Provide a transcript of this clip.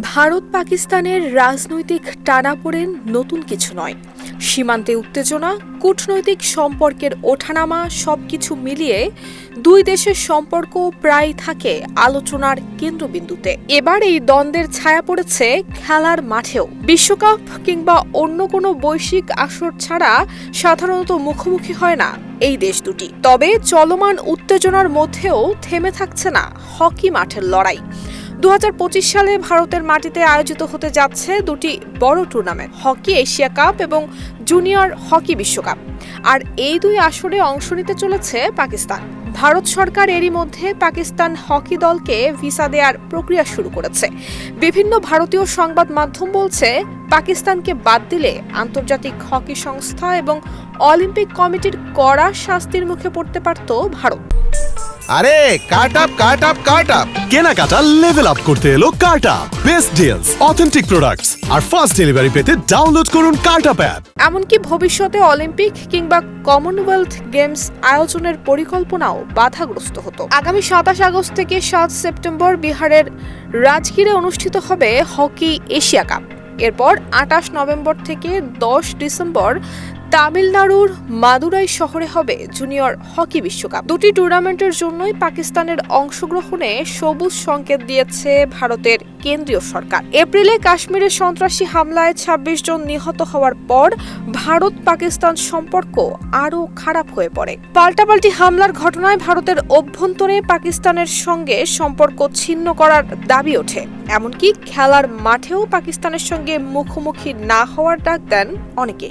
ভারত পাকিস্তানের রাজনৈতিক টানাপোড়েন নতুন কিছু নয়। সীমান্তে উত্তেজনা, কূটনৈতিক সম্পর্কের ওঠানামা সবকিছু মিলিয়ে দুই দেশের সম্পর্ক প্রায় থাকে আলোচনার কেন্দ্রবিন্দুতে। এবার এই দ্বন্দ্বের ছায়া পড়েছে খেলার মাঠেও। বিশ্বকাপ কিংবা অন্য কোনো বৈশ্বিক আসর ছাড়া সাধারণত মুখোমুখি হয় না এই দেশ দুটি। তবে চলমান উত্তেজনার মধ্যেও থেমে থাকছে না হকি মাঠের লড়াই। দু হাজার পঁচিশ সালে ভারতের মাটিতে আয়োজিত হতে যাচ্ছে দুটি বড় টুর্নামেন্ট, হকি এশিয়া কাপ এবং জুনিয়র হকি বিশ্বকাপ। আর এই দুই আসরে অংশ নিতে চলেছে পাকিস্তান। ভারত সরকার এরই মধ্যে পাকিস্তান হকি দলকে ভিসা দেওয়ার প্রক্রিয়া শুরু করেছে। বিভিন্ন ভারতীয় সংবাদ মাধ্যম বলছে, পাকিস্তানকে বাদ দিলে আন্তর্জাতিক হকি সংস্থা এবং অলিম্পিক কমিটির কড়া শাস্তির মুখে পড়তে পারত ভারত। আরে cut up cut up cut up. কেনাকাটা লেভেল আপ করতে এলো Karta best deals authentic products আর ফাস্ট ডেলিভারি পেতে ডাউনলোড করুন কার্টা অ্যাপ এমনকি ভবিষ্যতে অলিম্পিক কিংবা কমনওয়েলথ গেমস আয়োজনের পরিকল্পনাও বাধাগ্রস্ত হতো। আগামী সাতাশ আগস্ট থেকে সাত সেপ্টেম্বর বিহারের রাজগীরে অনুষ্ঠিত হবে হকি এশিয়া কাপ। এরপর আটাশ নভেম্বর থেকে দশ ডিসেম্বর তামিলনাড়ুর মাদুরাই শহরে হবে জুনিয়র হকি বিশ্বকাপ। দুটি টুর্নামেন্টের জন্যই পাকিস্তানের অংশগ্রহণে সবুজ সংকেত দিয়েছে ভারতের কেন্দ্রীয় সরকার। এপ্রিলে কাশ্মীরের সন্ত্রাসী হামলায় ২৬ জন নিহত হওয়ার পর ভারত পাকিস্তান সম্পর্ক আরও খারাপ হয়ে পড়ে। পাল্টাপাল্টি হামলার ঘটনায় ভারতের অভ্যন্তরে পাকিস্তানের সঙ্গে সম্পর্ক ছিন্ন করার দাবি ওঠে। এমনকি খেলার মাঠেও পাকিস্তানের সঙ্গে মুখোমুখি না হওয়ার ডাক দেন অনেকে।